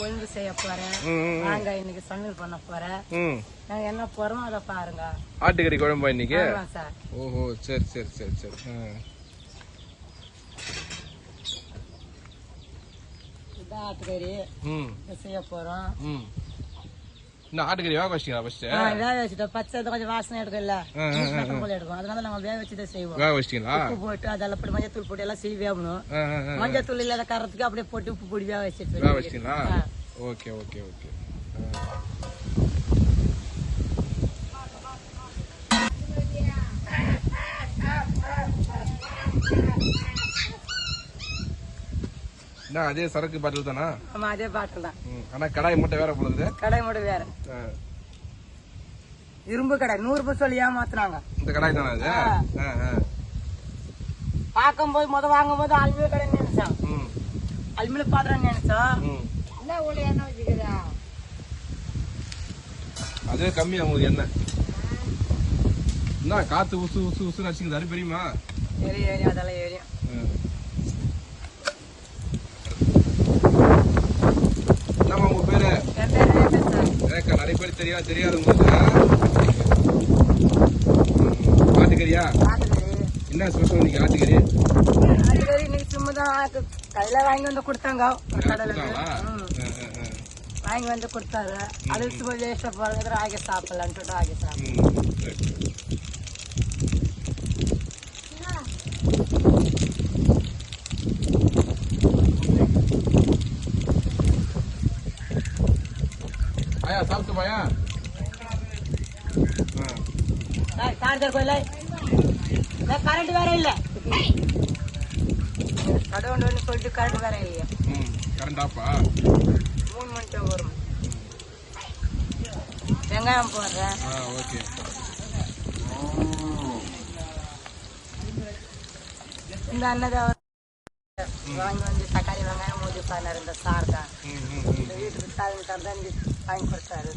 குழம்பு செய்ய போறேன். வாங்க இன்னைக்கு சமையல் பண்ண போறேன். நாங்க என்ன போறோம் அதை பாருங்க. ஆட்டுக்கறி குழம்பா இன்னைக்கு? சார். ஓஹோ சரி சரி சரி சரி. இதான் ஆட்டுக்கறி. செய்ய போறோம். இன்னும் ஆட்டுக்கறி வேக வச்சிட்டீங்களா ஃபர்ஸ்ட் ஆ, வேக வச்சுட்டோம். பச்சை இது கொஞ்சம் வாசனை எடுக்கும்ல ரத்தம் போல எடுக்கும். அதனால நம்ம வேக வச்சு தான் செய்வோம். வேக வச்சிட்டீங்களா? உப்பு போட்டு அதெல்லாம் போட்டு மஞ்சள் தூள் போட்டு எல்லாம் செய்ய வேகணும். மஞ்சள் தூள் இல்லாத காரத்துக்கு அப்படியே போட்டு உப்பு பொடி வேக வச்சுட்டு வேக வச்சிட்டீங்களா? ஆ. Okay okay okay. என்ன அதே சரக்கு பாட்டில் தானா? ஆமா அதே பாட்டில் தான். ஆனா கடாய் மட்டும் வேற போடுது. கடை மட்டும் வேற. இரும்பு கடை நூறு ரூபாய் சொல்லி ஏமாத்துனாங்க. இந்த கடாய் தானே அது? ஆ. பார்க்கும்போது முத வாங்கும் போது அலுமினிய கடை நினைச்சோம் ம் அலுமினிய பாத்திரம் நினைச்சோம் ம் என்ன ஒளி என்ன வச்சுக்கிறா அதே கம்மி உங்களுக்கு என்ன? என்ன காத்து உசு உசு உசுன்னு அடிச்சுக்குது. அது பெரியுமா அதெல்லாம் ஏறியும் என்னம்மா உங்க பேரு? ரேக்கா நிறைய பேர் தெரியா? தெரியாது உங்களுக்கு? ஆட்டுக்கறியா? ஆட்டுக்கறி. என்ன ஸ்பெஷல் இன்னைக்கு ஆட்டுக்கறி? ஆட்டுக்கறி இன்னைக்கு சும்மா தான் கையில வாங்கி வந்து கொடுத்தாங்க ஒரு கடையில கொடுத்தாங்களா? ம். ஆ, ஆ, ஆ. வாங்கி வந்து கொடுத்தாரு. அது சும்மா வேஸ்டா போறது ஆகி சாப்பிடலான்ட்டு ஆகி சாப்பிடலாம் ம், சரி, சரி. ஆயா சாப்பிட்டு பாயா? ஆ. சார்ஜர் கோயில கரண்ட் வேற இல்ல. கடை ஒன்று சொல்லிட்டு கரண்ட் வேற இல்லையா. ம் கரண்ட் ஆப்பா மூணு மணி தான் வரும். வெங்காயம் போடுறேன். ஆ ஓகே. இந்த அண்ணன் வாங்கி வந்து தக்காளி வெங்காயம் மூஞ்சி பாருங்க இந்த சார் தான். இந்த வீட்டுக்கு சார் தான் வாங்கி கொடுத்தாரு.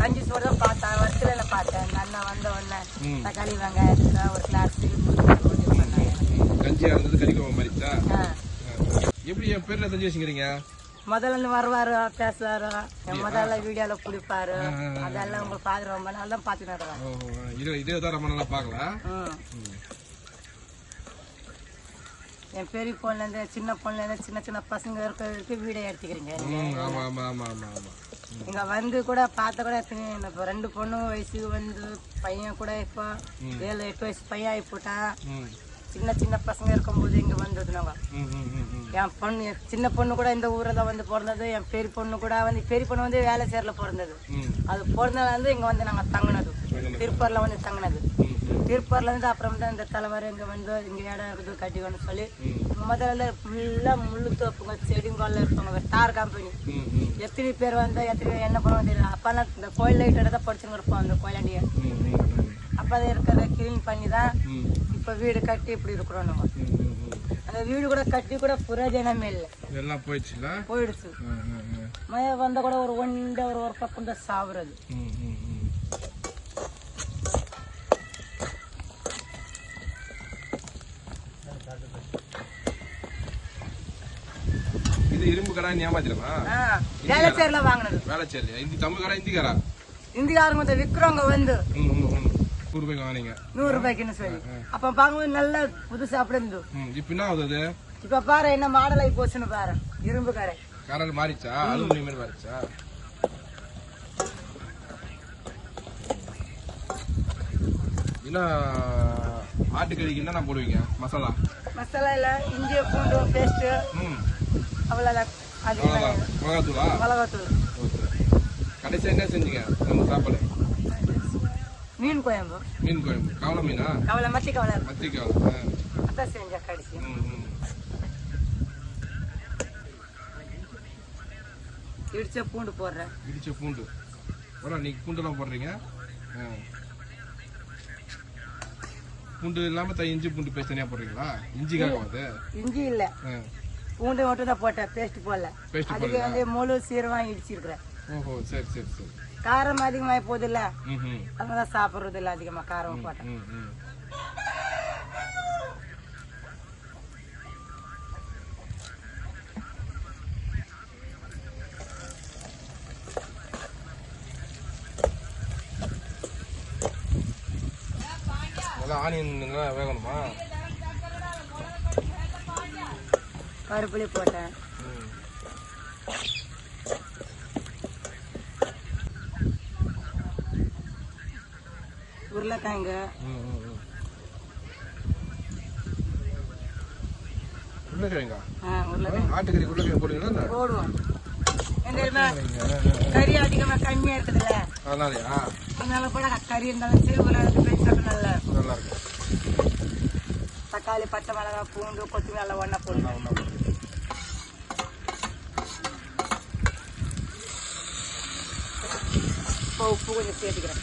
கஞ்சி சோறு தான் பார்த்தேன் வருஷத்துல பார்த்தேன். இந்த அண்ணன் வந்த உடனே. தக்காளி வெங்காயத்துக்கு ஒரு கிளாஸ் மூஞ்சி பண்ணாங்க கஞ்சியா இருந்தது கறிக்குழம்பு மாதிரிச்சா. எப்படி என் பேர்ல செஞ்சு வச்சுக்கிறீங்க முதல்ல வருவாரு பேசுவாரு என் முதல்ல வீடியோல ஆ. அதெல்லாம் உங்களுக்கு பார்த்து ரொம்ப நாள் தான் ஓ இது இதே தான் ரொம்ப நல்லா பார்க்கலாம் ம். என் பெரிய பொண்ணுலேருந்து சின்ன பொண்ணுலேருந்து சின்ன சின்ன பசங்க இருக்கிறதுக்கு வீடியோ எடுத்துக்கிறீங்க. இங்க வந்து கூட பார்த்த கூட இப்போ ரெண்டு பொண்ணு வயசுக்கு வந்து பையன் கூட இப்போ ஏழு எட்டு வயசு பையன் ஆகி போட்டான். சின்ன சின்ன பசங்க இருக்கும்போது இங்க வந்தது நாங்க. ம் ம் ம் ம். என் பொண்ணு சின்ன பொண்ணு கூட இந்த ஊரில் தான் வந்து பிறந்தது. என் பெரிய பொண்ணு கூட வந்து பெரிய பொண்ணு வந்து வேலை சேரில் பிறந்தது. அது பிறந்ததுல இருந்து இங்க வந்து நாங்க தங்கினது. திருப்பூர்ல வந்து தங்கினது. ம் ம். திருப்பூர்ல இருந்து அப்புறம் தான் இந்த தலைவர் இங்க வந்து இங்க இடம் இருக்குது கட்டிக்கணும்னு சொல்லி. முதல்ல ஃபுல்லா முள்ளு தோப்புங்க செடிங்கொல்ல இருப்பாங்க டார் கம்பெனி எத்தனை பேர் வந்து எத்தனை பேர் என்ன பண்ணுவாங்க தெரியல. அப்பெல்லாம் இந்த கோயில் லைட்டோட தான் படிச்சுன்னு இருப்போம் அந்த கோயிலாண்டிய. அப்போ இருக்கிறத கிளீன் பண்ணி தான் இப்போ வீடு கட்டி இப்படி இருக்கிறோம் நம்ம. அந்த வீடு கூட கட்டி கூட புரோஜனமே இல்லை. எல்லாம் போயிடுச்சுல? போயிடுச்சு. மழை வந்தா கூட ஒரு ஒன்றை ஒரு ஒரு பக்கம் தான் சாவுறது இது இரும்பு கடை ஏமாத்திரமா ஆ வேலைச்சேரில வாங்கினது. வேலை செய்யலையா இந்தி தமிழ் கடை இந்திக்காரா? இந்தியாருங்க வந்து விற்கிறவங்க வந்து வாங்கினீங்க. நூறு ரூபாய்க்குன்னு சொல்லி அப்ப பார்க்கும்போது நல்ல புதுசா அப்படி இருந்து. ம் இப்போ என்ன ஆகுது இப்ப பாரு என்ன மாடல் ஆகி போச்சுன்னு பாரு. இரும்பு கடை கரண்ட் மாறிச்சா? அலுமினியம் மாதிரி மாறிச்சா? என்ன ஆட்டுக்கறிக்கு என்னென்ன போடுவீங்க? மசாலா? மசாலா இல்ல இஞ்சி பூண்டு பேஸ்ட் ம். அவ்வளவுதான். அது மிளகாத்தூளா? மிளகாத்தூள். கடைசி என்ன செஞ்சீங்க? நம்ம சாப்பாடு. மீன் குழம்பு மீன் குழம்பு கவலை மீனா கவலை மத்தி கவலை மத்தி கவலை. அதான் செஞ்ச கடைசி ம் ம் இடிச்ச பூண்டு போடுறேன் இடிச்ச பூண்டு வர நீங்க பூண்டெல்லாம் போடுறீங்க. பூண்டு இல்லாம த இஞ்சி பூண்டு பேஸ்ட் தனியா போடுறீங்களா இஞ்சிக்காக அது இஞ்சி இல்ல. பூண்டு மட்டும் தான் போட்டேன் பேஸ்ட் போடல பேஸ்ட் அதுக்கு வந்து முழு சீரகம் இடிச்சிருக்கிறேன் ஓஹோ சரி சரி சரி காரம் அதிகமாகி போகுது இல்ல அவங்க தான் சாப்பிட்றது இல்லை அதிகமா காரம் போட்டேன் ஆனியன் வேகணுமா? கருப்புலேயே போட்டேன். ம். உருளைக்கிழங்கு ஆட்டுக்கறி உருளைக்கிழங்கு போடுவீங்களா? போடுவோம். கறி அதிகமா கம்மியா இருக்குதுல்ல அதனாலயா அதனால கூட கறி இருந்தாலும் சரி உருளைக்கிழங்கு நல்லா இருக்கும் நல்லா இருக்கும் தக்காளி பச்சை மிளகாய் பூண்டு கொத்தமல்லி எல்லாம் ஒண்ணா போடுங்க. இப்போ உப்பு கொஞ்சம் சேர்த்துக்கிறேன்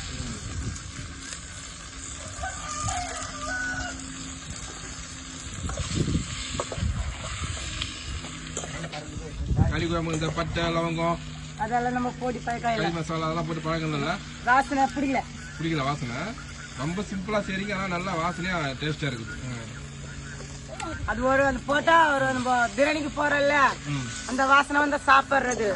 கறி குழம்பு இந்த பட்டை லவங்கம். அதெல்லாம் நம்ம போடி கறி மசாலா அதெல்லாம் போட்டு பழக்கம் இல்லை வாசனை பிடிக்கல. பிடிக்கல வாசனை? ரொம்ப சிம்பிளா செய்றீங்க ஆனா நல்லா வாசனையா டேஸ்டா இருக்குது. அது ஒரு அந்த போட்டா ஒரு நம்ம பிரியாணிக்கு போறோம்ல. அந்த வாசனை வந்து சாப்பிடுறது.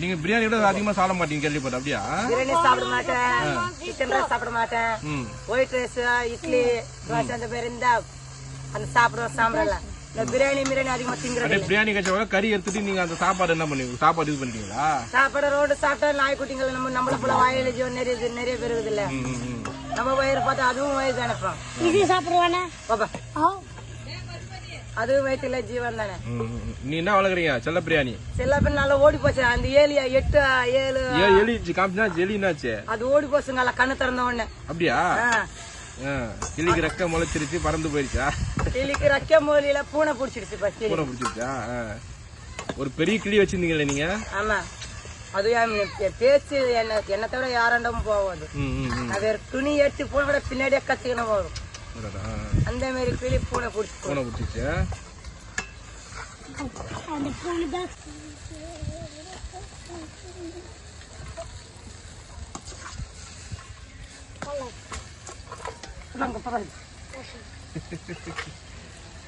நீங்க பிரியாணி விட அதிகமா சாப்பிட மாட்டீங்க கேள்விப்பட்ட அப்படியா? பிரியாணி சாப்பிட மாட்டேன் சிக்கன் ரைஸ் சாப்பிட மாட்டேன். ம். ஒயிட் ரைஸ் இட்லி தோசை அந்த பேர் இருந்தா அந்த சாப்பிடுவோம் சாப்பிடல இந்த பிரியாணி பிரியாணி அதிகமா திங்குறது பிரியாணி கட்ச கறி எடுத்துட்டு நீங்க அந்த சாப்பாடு என்ன பண்ணுவீங்க சாப்பாடு இது பண்ணிட்டீங்களா? சாப்பாடு ரோடு சாப்பிட்டா நாய்க்குட்டிகள் நம்ம நம்மள போல வாயில ஜீவன் நிறைய நிறைய இல்ல ம். நம்ம வயிறு பார்த்தா அதுவும் வயிறு அனுப்புறோம் இது சாப்பிடுவானே? பாப்பா. ஆ. அதுவும் வயிற்றுல ஜீவன் தானே. நீ என்ன வளர்க்குறீங்க? செல்ல பிரியாணி. சில பேர் நல்லா ஓடி போச்சு. அந்த ஏழு எட்டு ஏழு எலி காமிச்சா எலி என்னாச்சு அது ஓடி போச்சுங்களா கண்ணு திறந்த உடனே. அப்படியா? கிளிக்கு ரெக்க முளைச்சிருச்சு பறந்து போயிருச்சா? கிளிக்கு ரக்க மூலியில பூனை கிளி. பூனை பிடிச்சிருச்சா? ஆ. ஒரு பெரிய கிளி வச்சிருந்தீங்களே நீங்க? ஆமா. அது பேச்சு என்ன என்னை தவிர யாராண்டும் போகாது வேற துணி எடுத்து பூனை விட பின்னாடியே கத்திக்கணும் வரும். அந்த மாதிரி கிளி பூனை பிடிச்சி பூனை பிடிச்சிருச்சு? அந்த பூனை தான்.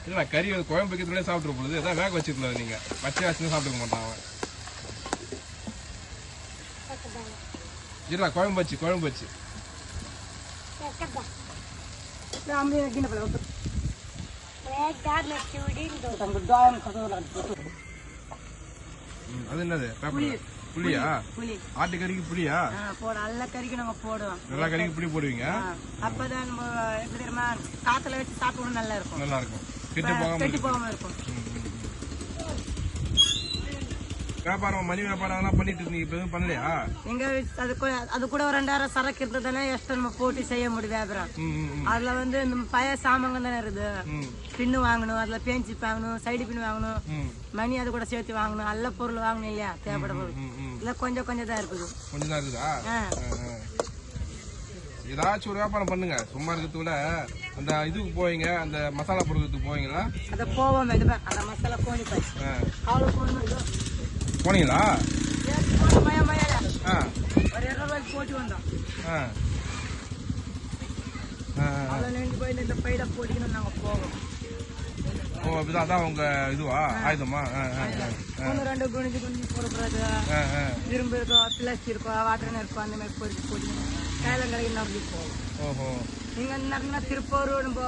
இல்ல கறி வந்து குழம்பு வைக்கிறதுலே சாப்பிட்டு போகுது ஏதாவது வேக வச்சுக்கல நீங்க. பச்சை வச்சு சாப்பிட்டுக்க மாட்டான் அவன். இல்ல குழம்பு வச்சு குழம்பு வச்சு. அது என்னது? பேப்பர் புளியா? புளி ஆட்டுக்கறிக்கு புளியா? போட. எல்லா கறிக்கும் நம்ம போடுவோம். எல்லா கறிக்கும் புளி போடுவீங்க? அப்பதான் நம்ம எப்படி தெரியுமா காத்துல வச்சு சாப்பிடணும் நல்லா இருக்கும். நல்லா இருக்கும். கெட்டு போகாம கெட்டு போகாம இருக்கும். வியாபாரம் மணி வியாபாரம் அதெல்லாம் பண்ணிட்டு இருந்தீங்க இப்ப எதுவும் பண்ணலையா? எங்க அது அது கூட ஒரு ரெண்டாயிரம் சரக்கு இருந்ததுன்னா எக்ஸ்ட்ரா நம்ம போட்டு செய்ய முடியும் வியாபாரம். அதுல வந்து இந்த பழைய சாமான் தானே இருக்குது. பின்னு வாங்கணும் அதுல பேஞ்சு வாங்கணும் சைடு பின் வாங்கணும் மணி அது கூட சேர்த்து வாங்கணும் நல்ல பொருள் வாங்கணும் இல்லையா தேவைப்பட பொருள். இல்ல கொஞ்சம் கொஞ்சம் தான் இருக்குது. கொஞ்சம் தான் இருக்குதா. ஏதாச்சும் ஒரு வியாபாரம் பண்ணுங்க. சும்மா இருக்கிறத விட அந்த இதுக்கு போவீங்க அந்த மசாலா பொருட்களுக்கு போவீங்களா? அதை போவோம் அந்த மசாலா கோணி பாய் போனீங்களா? ஆ. ஆ. ஓ அப்படிதான் அதான் உங்க இதுவா? ஆயுதமா? ரெண்டு போடுறது ஆ, ஆ. இரும்பு இருக்கும் பிளாஸ்டிக் இருக்கும் வாட்டர் இருக்கும் அந்த மாதிரி போட்டு போட்டு கையில கடைக்கு நம்பி போவோம் ஓஹோ. நீங்க நிறைய திருப்பூர் நம்ம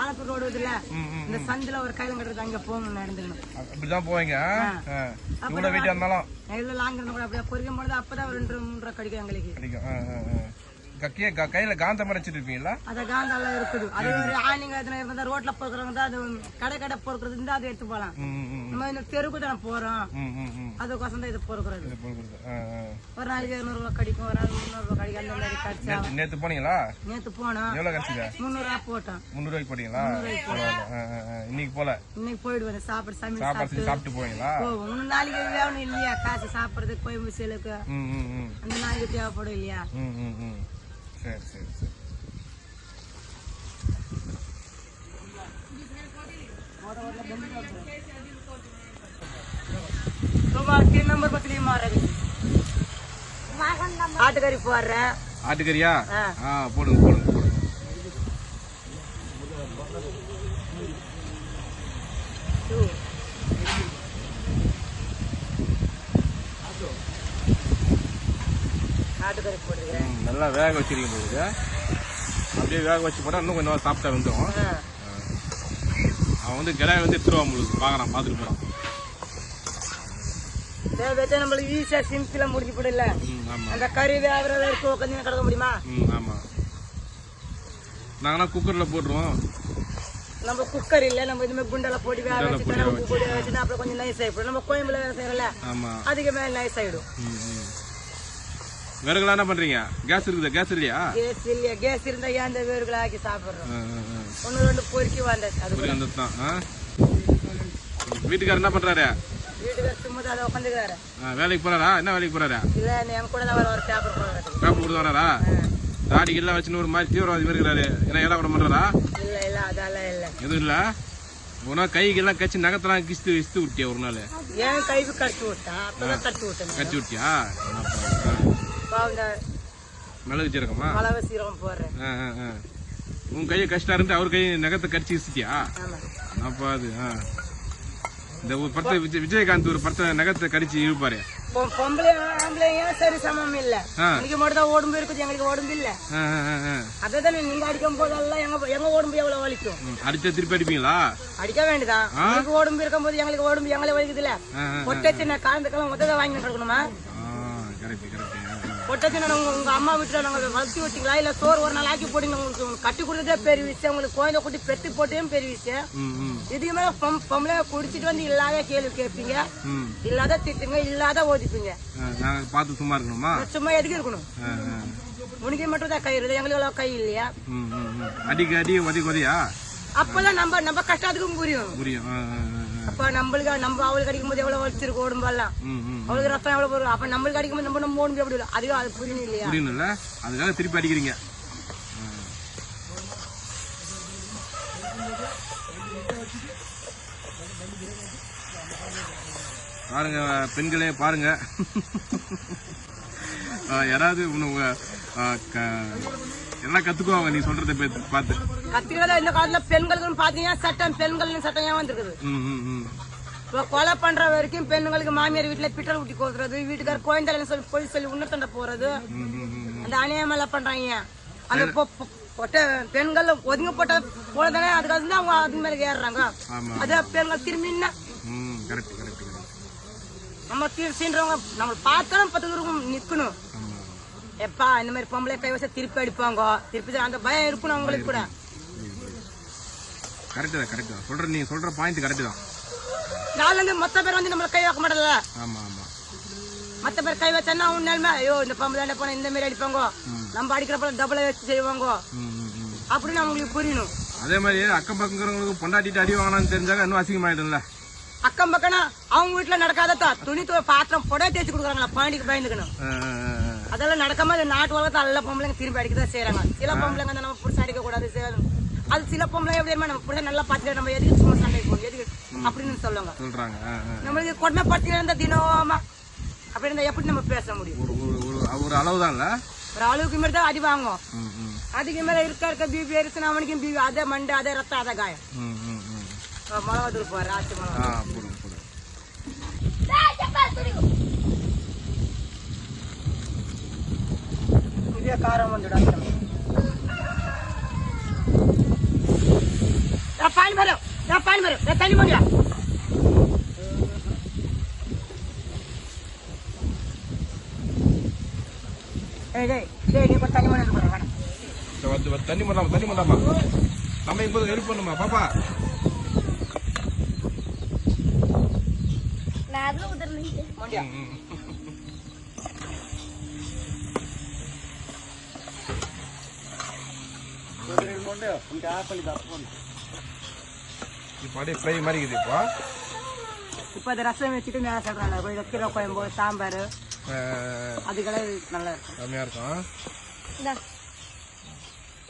ஆலத்தூர் ரோடு ம். இந்த சந்தில ஒரு கையில கட்டுறது அங்க போகணும் நடந்துக்கணும் அப்படிதான் போவீங்க. இவ்வளவு வீட்டா இருந்தாலும். எவ்வளோ லாங் இருந்து கூட அப்படியே பொறிக்கும் பொழுது அப்பதான் ரெண்டு ரூபா கிடைக்கும் எங்களுக்கு. கையில காந்தம் அடைச்சிட்டு இருப்பீங்களா அது காந்தால இருக்குது. அதே மாதிரி ஆணிங்க இருந்தா ரோட்ல பொறுக்கிறவங்க தான் அது கடை கடை பொறுக்கிறது இருந்தா அதை எடுத்து போகலாம். நம்ம இந்த தெருக்கு தானே போறோம். ம், ம், ம். அதுக்கோசம் தான் இது ஆ. ஒரு நாளைக்கு இரநூறுவா கிடைக்கும் ஒரு நாள் முந்நூறுவா கிடைக்கும் அந்த மாதிரி கிடைச்சா. நேத்து- நேத்து போனீங்களா? நேத்து போனோம். எவ்வளவு கிடைச்சது முந்நூறுவா போட்டோம். முந்நூறுவாய்க்கு போட்டீங்களா. இன்னைக்கு போல? இன்னைக்கு போயிடுவேன். சாப்பிட்டு சாப்பாடு சாப்பிட்டு. சாப்பிட்டு போவீங்களா? இன்னும் நாளைக்கு வேணும் இல்லையா? காசு சாப்பிட்றதுக்கு கோயம்பு சேலுக்கு. அந்த நாளைக்கு தேவைப்படும் இல்லையா? சரி சரி சரி சுமார் तीन नंबर बकरी मारेगी ஆட்டுக்கறி போடுறேன் ஆட்டுக்கறியா ஆ. ஆ போடுங்க போடுங்க போடுங்க ஆட்டுக்கறி போட்டுக்கிறேன். ம், நல்லா வேக வச்சிருக்கீங்க போகுது அப்படியே வேக வச்சு போட்டா இன்னும் கொஞ்சம் சாப்பிட்டா வந்துடும். அவன் வந்து கிடாய் வந்து எடுத்துருவான் உங்களுக்கு பார்க்கலாம் பார்த்துட்டு போகிறான் வேக வச்சா நம்மளுக்கு ஈஸியா சிம்பிளா முடிஞ்சு போடல அந்த கறி வேகிற வரைக்கும் உட்காந்து கிடக்க முடியுமா? ஆமாம் நாங்கள்னா குக்கரில் போட்டுருவோம். நம்ம குக்கர் இல்ல நம்ம இதுமே குண்டல போட்டு வேக குண்டால வச்சு போட்டு உப்பு போட்டு வச்சுனா அப்புறம் கொஞ்சம் நைஸ் ஆயிடும். நம்ம கோயம்புல வேலை செய்யறல அதுக்கு மேல நைஸ் ஆயிடும். விறகுலாம் என்ன பண்ணுறீங்க கேஸ் இருக்குதா? கேஸ் இல்லையா? கேஸ் இல்லையா? கேஸ் இருந்தா ஏன் இந்த வேர்களை ஆக்கி சாப்பிடுறோம் ஒண்ணு ரெண்டு பொறுக்கி வந்தாச்சு அது வந்தது தான் வீட்டுக்காரர் என்ன பண்ணுறாரு வீட்டுக்கு சும்மா அதை உட்காந்துக்கிறாரு வேலைக்கு போகிறாரா என்ன வேலைக்கு போகிறாரு இல்ல என் கூட தான் வர ஒரு பேப்பர் போடுறாரு பேப்பர் கொடுத்து வராரா? தாடி எல்லாம் வச்சுன்னு ஒரு மாதிரி தீவிரவாதி மாதிரி இருக்கிறாரு. என்ன ஏடா கூட பண்ணுறாரா இல்ல இல்ல அதெல்லாம் இல்ல. எதுவும் இல்லை? ஒரு நாள் கைக்கெல்லாம் கச்சி நகத்தெல்லாம் கிஸ்து கிஸ்து விட்டியா ஒரு நாள்? ஏன் கைக்கு கடிச்சு அப்பதான் கடிச்சு விட்டியா? மிளகு சீரகமா மிளகு சீரகம் போடுறேன். உன் கையை கஷ்டம் இருந்து அவர் கையை நகத்தை கடிச்சு ஆமா. அப்போ அது இந்த ஒரு படத்தை விஜய் விஜயகாந்த் ஒரு படத்தை நகத்தை கடிச்சு இழுப்பாரு. பொம்பளை ஆம்பளை ஏன் சரி சமம் இல்ல. எனக்கு மட்டும் தான் இருக்குது எங்களுக்கு உடம்பு இல்ல. ஆ ஆ ஆ, ஆ. அதை தானே நீங்க அடிக்கும் போதெல்லாம் எங்க எங்க உடம்பு எவ்வளவு வலிக்கும்? அடிச்சா திருப்பி அடிப்பீங்களா? அடிக்க வேண்டியதான் உங்களுக்கு உடம்பு இருக்கும் போது எங்களுக்கு உடம்பு எங்களே வலிக்குதுல ஆ ஆ பொட்டச்சு நான் காலத்துக்கெல்லாம் மொத்தத்தை வாங்கி கொடுக்கணுமா? பொட்டச்சு நான் உங்க உங்க அம்மா வீட்டுல நாங்க வளர்த்தி விட்டீங்களா? இல்ல சோறு ஒரு நாள் ஆக்கி போட்டீங்க உங்களுக்கு கட்டி கொடுத்ததே பெரிய விஷயம். உங்களுக்கு குழந்தை குட்டி பெத்து போட்டதும் பெரிய விஷயம். இதுக்கு மேல பொம்- பொம்பளை குடிச்சிட்டு வந்து இல்லாத கேள்வி கேட்பீங்க. இல்லாத திட்டுங்க இல்லாத ஓதிப்பீங்க. நாங்கள் பார்த்து சும்மா இருக்கணுமா? சும்மா எதுக்கு இருக்கணும்? உனக்கு மட்டும் தான் கை இருக்குது. எங்களுக்கு கை இல்லையா? அடிக்க அடி உதவி உதவியா அப்பதான் நம்ம நம்ம கஷ்டத்துக்கும் புரியும். புரியும். அப்ப நம்மளுக்கு நம்ம அவளுக்கு அடிக்கும் போது எவ்வளவு வலிச்சிருக்கு உடம்பெல்லாம் ம் ம் அவளுக்கு ரத்தம் எவ்வளவு வரும் அப்ப நம்மளுக்கு அடிக்கும் போது நம்ம நம்ம உடம்பு எப்படி வரும்? அதுவும் அது புரியணும் இல்லையா? புரியணும்ல? அதுக்காக திருப்பி அடிக்கிறீங்க. பாருங்க பெண்களே பாருங்க. யாராவது உங்க எல்லாம் கத்துக்குவாங்க நீ சொல்றத பார்த்து. கத்திக்கிறதா இந்த காலத்துல பெண்களுக்கு பாத்தீங்கன்னா சட்டம் பெண்கள் சட்டம் ஏன் வந்திருக்குது? இப்ப கொலை பண்ற வரைக்கும் பெண்களுக்கு மாமியார் வீட்டுல பிட்டல் ஊட்டி கோத்துறது வீட்டுக்கார குழந்தை சொல்லி போய் சொல்லி உன்னத்தண்ட போறது. அந்த அநியாயமெல்லாம் பண்றாங்க. அந்த பொட்ட பெண்கள் ஒதுங்கப்பட்ட போலதானே அதுக்காக தான் அவங்க அது மேல ஏறுறாங்க. அதே பெண்கள் திரும்பி என்ன ம் கரெக்ட் கரெக்ட் கரெக்ட் நம்ம தீ- சீன்றவங்க நம்ம பார்த்தாலும் பத்து ஆமா எப்பா இந்த மாதிரி பொம்பளை கை வச்சா திருப்பி அடிப்பாங்க. திருப்பி அந்த பயம் இருக்கணும் அவங்களுக்கு கூட. கரெக்ட் தான் கரெக்ட் தான். சொல்ற நீங்க சொல்ற பாயிண்ட் கரெக்ட் தான். நாள்ல இருந்து மொத்த பேர் வந்து நம்மள கை வைக்க மாட்டல ஆமா ஆமா. மத்த பேர் கை வச்சா நிலைமை ஐயோ இந்த பொம்பளை பண்ண இந்த மாதிரி அடிப்பாங்க. நம்ம அடிக்கிறப்ப டபுள் வச்சு செய்வாங்க. அப்படின்னு அவங்களுக்கு புரியணும். அதே மாதிரி அக்கம் பக்கங்கிறவங்களுக்கு பொண்டாட்டிட்டு அடி வாங்கினான்னு தெரிஞ்சாங்க இன்னும் அசிங்கமாயிடும்ல. அக்கம் பக்கம்னா அவங்க வீட்டுல நடக்காததா? துணி பாத்திரம் புடவை தேய்ச்சி கொடுக்குறாங்களா? பாண்டிக்கு பயந்துக்கணும். அதெல்லாம் நடக்காம இந்த நாட்டு உலகத்தை எல்லா பொம்பளைங்க திரும்பி அடிக்கதான் செய்யறாங்க சில பொம்பளைங்க நம்ம புடிச்சு அடிக்க கூடாது செய்யணும். அது சில பொம்பளை எப்படி நம்ம புள்ள நல்லா பார்த்துட்டு நம்ம எதுக்கு சும்மா சண்டை போகணும்? எதுக்கு? அப்படின்னு சொல்லுவாங்க. சொல்றாங்க. நம்மளுக்கு கொடுமை படுத்தி இருந்தா தினமா அப்படி இருந்தா எப்படி நம்ம பேச முடியும்? ஒரு ஒரு ஒரு ஒரு அளவுதான்ல? ஒரு அளவுக்கு மேல தான் அடி வாங்கும் ம் ம். அதுக்கு மேல இருக்க இருக்க பிபி ஏறிச்சுன்னா அவனுக்கும் பிபி அதே மண்டை அதே ரத்தம் அதே காயம். ம் ம் ம். மிளகா தூள் போற ஆச்சு மிளகா பால் மரம் பால் மரம் தண்ணி மங்கல ஏய் டேய் டேய் நீ கொஞ்சம் தண்ணி பண்ணலாமா தண்ணி பண்ணலாமா நம்ம இப்போது ஹெல்ப் பண்ணுமா பாப்பா? நான் அதுல உதறலீங்க இப்போ அப்படியே ஃப்ரை மாதிரி இருக்குது இப்போ. இப்போ இந்த ரசம் வச்சுட்டு கொஞ்சம் கீரை குழம்பு சாம்பார் அதுக்கெல்லாம் நல்லா இருக்கும். செம்மையா இருக்கும்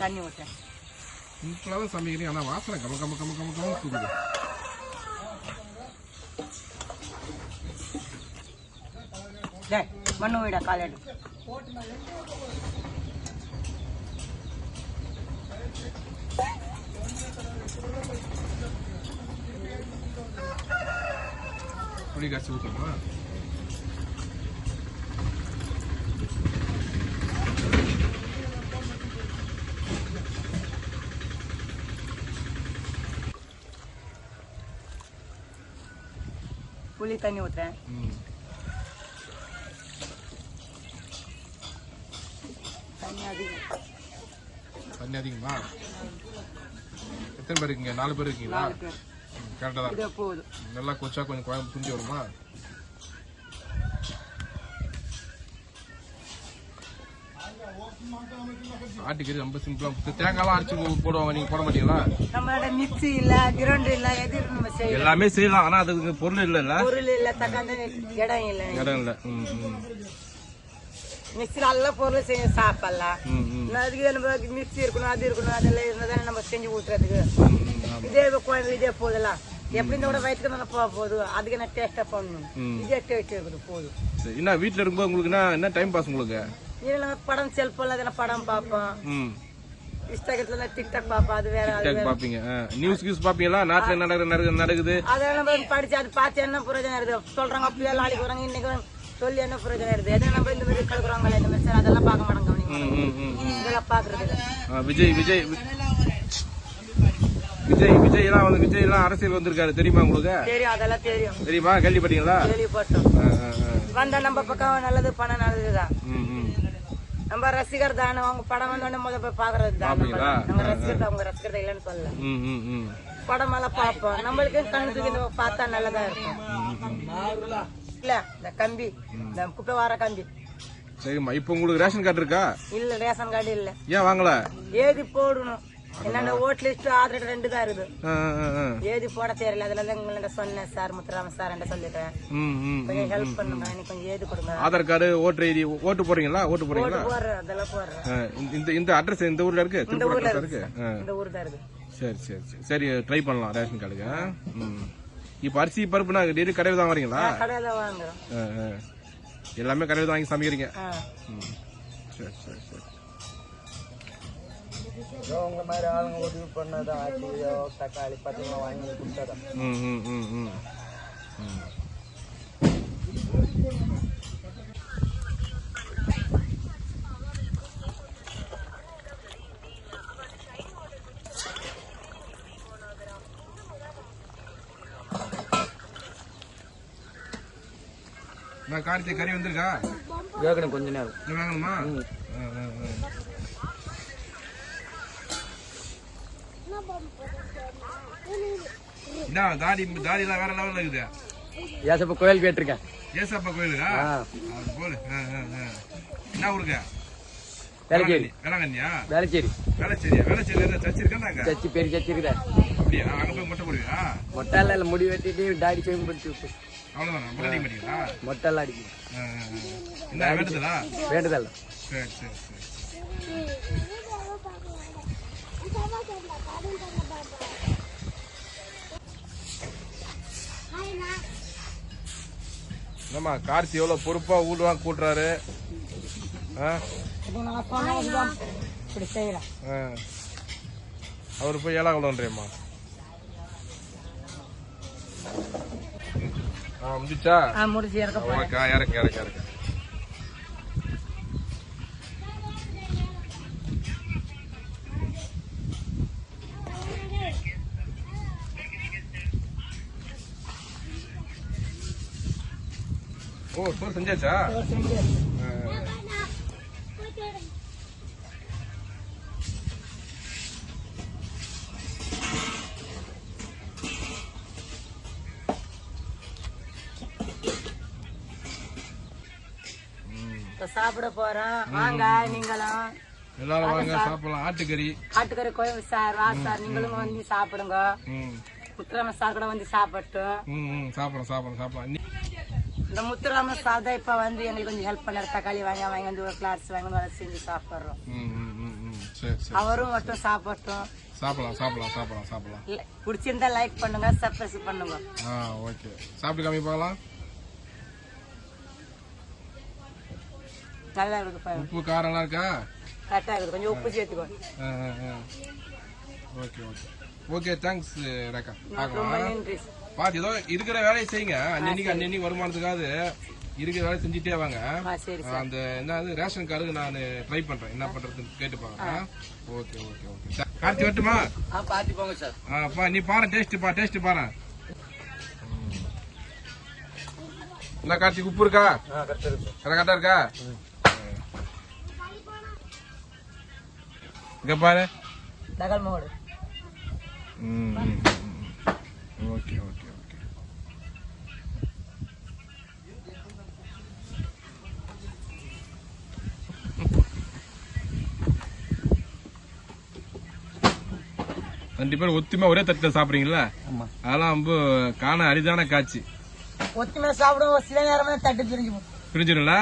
தண்ணி ஊற்றேன் சிம்பிளாக தான் சமைக்கிறீங்க. ஆனால் வாசனை கம கம கம கம கம தூக்குது மண்ணு வீடா காலேடு नहीं होता है தண்ணி அதிகமா எத்தனை பேர் இருக்கீங்க? நாலு பேர் இருக்கீங்களா? கரெக்டாக தான் நல்லா கொச்சா கொஞ்சம் குழம்பு துண்டி வருமா? ஆட்டுக்கறி ரொம்ப சிம்பிளா தேங்காய்லாம் அரைச்சு போடுவாங்க. நீங்க போட மாட்டீங்களா? நம்மளோட மிக்ஸி இல்ல கிரண்டர் இல்ல எது நம்ம செய்யலாம். எல்லாமே செய்யலாம். ஆனா அதுக்கு பொருள் இல்லைல்ல? பொருள் இல்ல தக்காந்த இடம் இல்ல. இடம் இல்லை. ம் ம். மிக்ஸில எல்லா பொருளும் செஞ்சு சாப்பிடலாம். அதுக்கு நம்ம மிக்ஸி இருக்கணும் அது இருக்கணும் அதெல்லாம் இருந்தா நம்ம செஞ்சு ஆமா. இதே குழம்பு இதே போதெல்லாம் எப்படி இந்த கூட வயிற்றுக்கு நல்லா போக போகுது. அதுக்கு என்ன டேஸ்டா பண்ணணும். இதே டேஸ்ட் இருக்குது போதும். என்ன வீட்டில் இருக்கும்போது உங்களுக்கு என்ன டைம் பாஸ் உங்களுக்கு? நம்ம படம் செல்போன்ல எதனா படம் பார்ப்போம். இன்ஸ்டாகிராம்ல டிக்டாக் பார்ப்போம் அது வேற அது டிக்டாக் நியூஸ் கியூஸ் பார்ப்பீங்களா? நாட்டில் என்ன நடக்குது நடக்குது நடக்குது? நம்ம படிச்சு அது பார்த்து என்ன பிரயோஜனம் இருக்குது? சொல்றாங்க அப்படியே நாளைக்கு வராங்க இன்னைக்கு. சொல்லி என்ன பிரயோஜனம் இருக்குது எதை நம்ம இந்த மாதிரி கலக்குறாங்களே இந்த மாதிரி சரி, அதெல்லாம் பார்க்க மாட்டாங்க. இதெல்லாம் பாக்குறது விஜய் விஜய் விஜய் விஜய் எல்லாம் வந்து விஜய் எல்லாம் அரசியல் வந்திருக்காரு. தெரியுமா உங்களுக்கு? தெரியும் அதெல்லாம் தெரியும். தெரியுமா? கேள்விப்பட்டீங்களா? கேள்விப்பட்டோம். வந்தா நம்ம பக்கம் நல்லது பணம் நல்லதுதான். நம்ம ரசிகர் தானே அவங்க படம் வந்தோடனே முத போய் பாக்குறது தான்? நம்ம ரசிகர் தான், அவங்க ரசிகர் தான் இல்லைன்னு சொல்லல. படம் எல்லாம் பார்ப்போம். நம்மளுக்கு கண் தூக்கி இந்த பார்த்தா நல்லதா இருக்கும். இல்ல இந்த கம்பி இந்த குப்பை வார கம்பி. சரிம்மா இப்போ உங்களுக்கு ரேஷன் கார்டு இருக்கா? இல்ல ரேஷன் கார்டு இல்ல. ஏன் வாங்கல? ஏதி போடணும். என்னென்ன ஓட் லிஸ்ட் ஆதார் ரெண்டு தான் இருக்குது. ஏதி போட தெரியல. அதுல தான் உங்கள்ட்ட சொன்னேன் சார் முத்துராம சார் சொல்லிட்டேன். கொஞ்சம் ஹெல்ப் பண்ணுங்க எனக்கு கொஞ்சம் ஏதி கொடுங்க. ஆதார் கார்டு ஓட்டர் ஐடி ஓட்டு போடுறீங்களா? ஓட்டு போடுறீங்களா? போடுறேன் அதெல்லாம் போடுறேன். இந்த- இந்த அட்ரஸ் இந்த ஊர்ல இருக்கு? இந்த ஊர்ல இருக்கு. இந்த ஊர் தான் இருக்குது. சரி சரி சரி. சரி ட்ரை பண்ணலாம் ரேஷன் கார்டுக்கு இப்போ அரிசி பருப்புனா டெய்லி கடையில் தான் வரீங்களா. எல்லாமே கடையில் தான் வாங்கி சமைக்கிறீங்க. ம். சரி சரி. உங்க மாதிரி ஆளுங்க உதவி பண்ணதா ஆச்சியோ தக்காளி பச்சை வாங்கி கொடுத்ததா ம். ம் ம் ம் ம். நான் கார்த்திகை கறி வந்திருக்கா கேட்கணும் கொஞ்ச நேரம் இன்னும் வாங்கணுமா ஆ, ஆ, ஆ. என்ன தாடி தாடிலாம் வேற லெவல்ல இருக்குது. ஏசப்ப கோயில் கேட்டிருக்கேன் ஏசப்பா கோயிலுக்கா ஆ. என்ன ஊருங்க? வேலைச்சேரி வேளாங்கண்ணியா? வேலைச்சேரி வேலைச்சேரியா வேலைச்சேரி என்ன சர்ச் இருக்காங்க சச்சி பெரிய இருக்குதா அப்படியா? அங்க போய் மொட்டை போடுவியா மொட்டால இல்ல முடி வெட்டிட்டு டாடி சேம் பண்ணிட்டு அவ்வளவுதானா? மொட்டை அடிக்க மாட்டீங்களா? மொட்டால அடிக்கும் ஆ, ஆ, ஆ. என்ன வேண்டுதலா? வேண்டுதல்ல சரி சரி சரி. என்னம்மா கார்த்தி எவ்வளவு பொறுப்பா ஊடுவாங்க கூட்டுறாரு? ஆ? இப்படி செய்யலாம். ஆ. அவர் போய் ஏழா கொள்ளுன்றேம்மா ஆ முடிச்சா ஆ முடிச்சு இறக்க இறக்கு இறக்கு இறக்கு. சோறு செஞ்சாச்சா? சாப்பிட போறோம். வாங்க நீங்களும். எல்லாரும் வாங்க சாப்பிடலாம். ஆட்டுக்கறி. ஆட்டுக்கறி கோயில் சார் வா சார். நீங்களும் வந்து சாப்பிடுங்க. முத்துராம சார் கூட வந்து சாப்பிட்டோம் ம் ம். சாப்பிடலாம் சாப்பிடலாம் சாப்பிடலாம். நீ- இந்த முத்துராம சார் தான் இப்ப வந்து எங்களுக்கு கொஞ்சம் ஹெல்ப் பண்ணாரு. தக்காளி வாங்கி வாங்கி வந்து ஒரு கிளாஸ் வாங்கி அதை செஞ்சு சாப்பிடுறோம். அவரும் மட்டும் சாப்பிட்டோம். சாப்பிடலாம் சாப்பிடலாம் சாப்பிடலாம் சாப்பிடலாம். பிடிச்சிருந்தா லைக் பண்ணுங்க சப்ஸ்கிரைப் பண்ணுங்க. ஆ ஓகே சாப்பிட்டு காமி பார்க்கலாம் நல்லா இருக்குது பாருங்க. உப்பு காரம்லாம் இருக்கா? கரெக்டா இருக்குது. கொஞ்சம் உப்பு சேர்த்துக்கோ. ஓகே ஓகே ஓகே தேங்க்ஸ் ரொம்ப பார்க்கலாம். பார்த்து ஏதோ இருக்கிற வேலையை செய்யுங்க. அன்னன்னைக்கு அன்னன்னைக்கு வருமானத்துக்காவது இருக்கிற வேலையை செஞ்சுட்டே வாங்க. சரி அந்த என்ன ரேஷன் கார்டு நான் ட்ரை பண்றேன். என்ன பண்றதுன்னு கேட்டு பாருங்க. Okay okay okay. கார்த்தி வரட்டுமா? ஆ பார்த்து போங்க சார். ஆ, பா நீ பாரு டேஸ்ட் பா டேஸ்ட் பாரு. இந்த கார்த்திக் உப்பு இருக்கா? கரெக்டா இருக்கா. இங்க பாரு. ம். ஓகே ஓகே ஓகே ரெண்டு பேரும் ஒத்துமையா ஒரே தட்டுல சாப்பிடுறீங்களா அதெல்லாம் ரொம்ப காண அரிதான காட்சி. ஒத்துமையா சாப்பிடுவோம் சில நேரமே தட்டு பிரிஞ்சு போகும் பிரிஞ்சிடும்ல?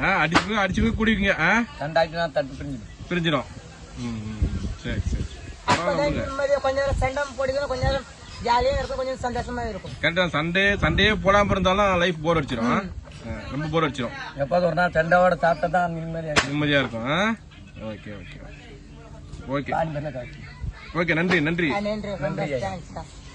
ஆ, அடிச்சு அடிச்சு குடிப்பீங்க ஆ? ரெண்டாயிரத்தி தட்டு பிரிஞ்சு பிரிஞ்சிடும். ம், ம், சரி சரி. நிம்மதியா கொஞ்ச நேரம் சண்டம் போடுங்க கொஞ்ச நேரம் ஜாலியா இருக்கும் கொஞ்சம் சந்தோஷமா இருக்கும். கரெக்டா சண்டே சண்டே போடாம இருந்தாலும் லைஃப் போர் அடிச்சிடும் ரொம்ப போர் அடிச்சிடும் எப்போது ஒரு நாள் செண்டவோட சாப்பிட்டா தான் நிம்மதியாக நிம்மதியா இருக்கும் ஆ? Okay okay okay. ஓகே நன்றி நன்றி. நன்றி